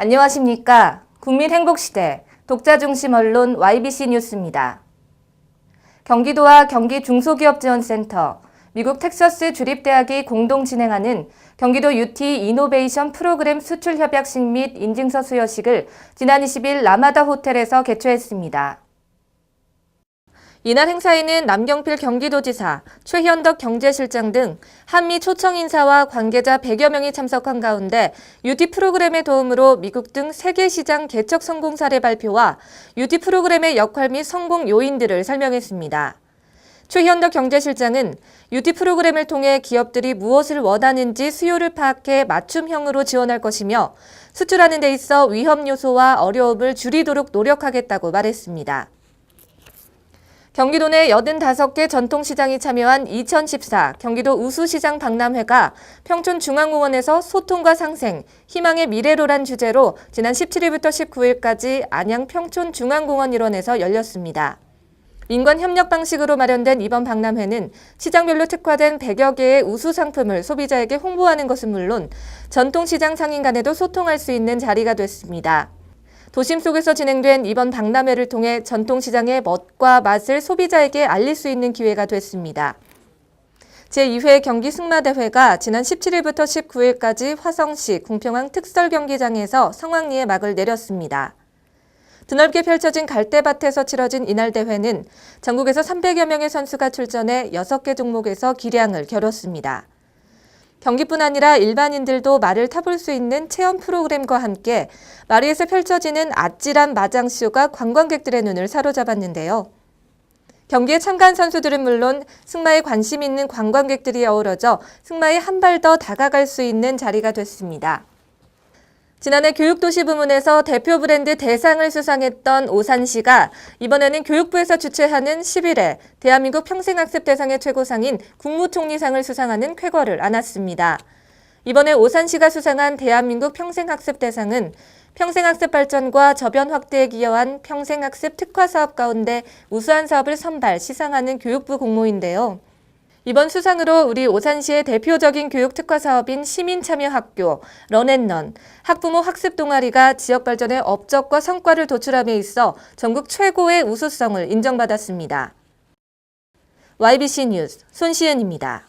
안녕하십니까. 국민행복시대 독자중심 언론 YBC 뉴스입니다. 경기도와 경기 중소기업지원센터, 미국 텍사스 주립대학이 공동 진행하는 경기도 UT 이노베이션 프로그램 수출 협약식 및 인증서 수여식을 지난 20일 라마다 호텔에서 개최했습니다. 이날 행사에는 남경필 경기도지사, 최현덕 경제실장 등 한미 초청 인사와 관계자 100여 명이 참석한 가운데 UT 프로그램의 도움으로 미국 등 세계 시장 개척 성공 사례 발표와 UT 프로그램의 역할 및 성공 요인들을 설명했습니다. 최현덕 경제실장은 UT 프로그램을 통해 기업들이 무엇을 원하는지 수요를 파악해 맞춤형으로 지원할 것이며 수출하는 데 있어 위험 요소와 어려움을 줄이도록 노력하겠다고 말했습니다. 경기도 내 85개 전통시장이 참여한 2014 경기도 우수시장 박람회가 평촌중앙공원에서 소통과 상생, 희망의 미래로란 주제로 지난 17일부터 19일까지 안양 평촌중앙공원 일원에서 열렸습니다. 민관 협력 방식으로 마련된 이번 박람회는 시장별로 특화된 100여 개의 우수 상품을 소비자에게 홍보하는 것은 물론 전통시장 상인 간에도 소통할 수 있는 자리가 됐습니다. 도심 속에서 진행된 이번 박람회를 통해 전통시장의 멋과 맛을 소비자에게 알릴 수 있는 기회가 됐습니다. 제2회 경기 승마대회가 지난 17일부터 19일까지 화성시 궁평항 특설경기장에서 성황리에 막을 내렸습니다. 드넓게 펼쳐진 갈대밭에서 치러진 이날 대회는 전국에서 300여 명의 선수가 출전해 6개 종목에서 기량을 겨뤘습니다. 경기뿐 아니라 일반인들도 말을 타볼 수 있는 체험 프로그램과 함께 마리에서 펼쳐지는 아찔한 마장쇼가 관광객들의 눈을 사로잡았는데요. 경기에 참가한 선수들은 물론 승마에 관심 있는 관광객들이 어우러져 승마에 한 발 더 다가갈 수 있는 자리가 됐습니다. 지난해 교육도시 부문에서 대표 브랜드 대상을 수상했던 오산시가 이번에는 교육부에서 주최하는 11회 대한민국 평생학습 대상의 최고상인 국무총리상을 수상하는 쾌거를 안았습니다. 이번에 오산시가 수상한 대한민국 평생학습 대상은 평생학습 발전과 저변 확대에 기여한 평생학습 특화 사업 가운데 우수한 사업을 선발, 시상하는 교육부 공모인데요. 이번 수상으로 우리 오산시의 대표적인 교육 특화 사업인 시민참여학교, 런앤런, 학부모 학습 동아리가 지역 발전의 업적과 성과를 도출함에 있어 전국 최고의 우수성을 인정받았습니다. YBC 뉴스 손시은입니다.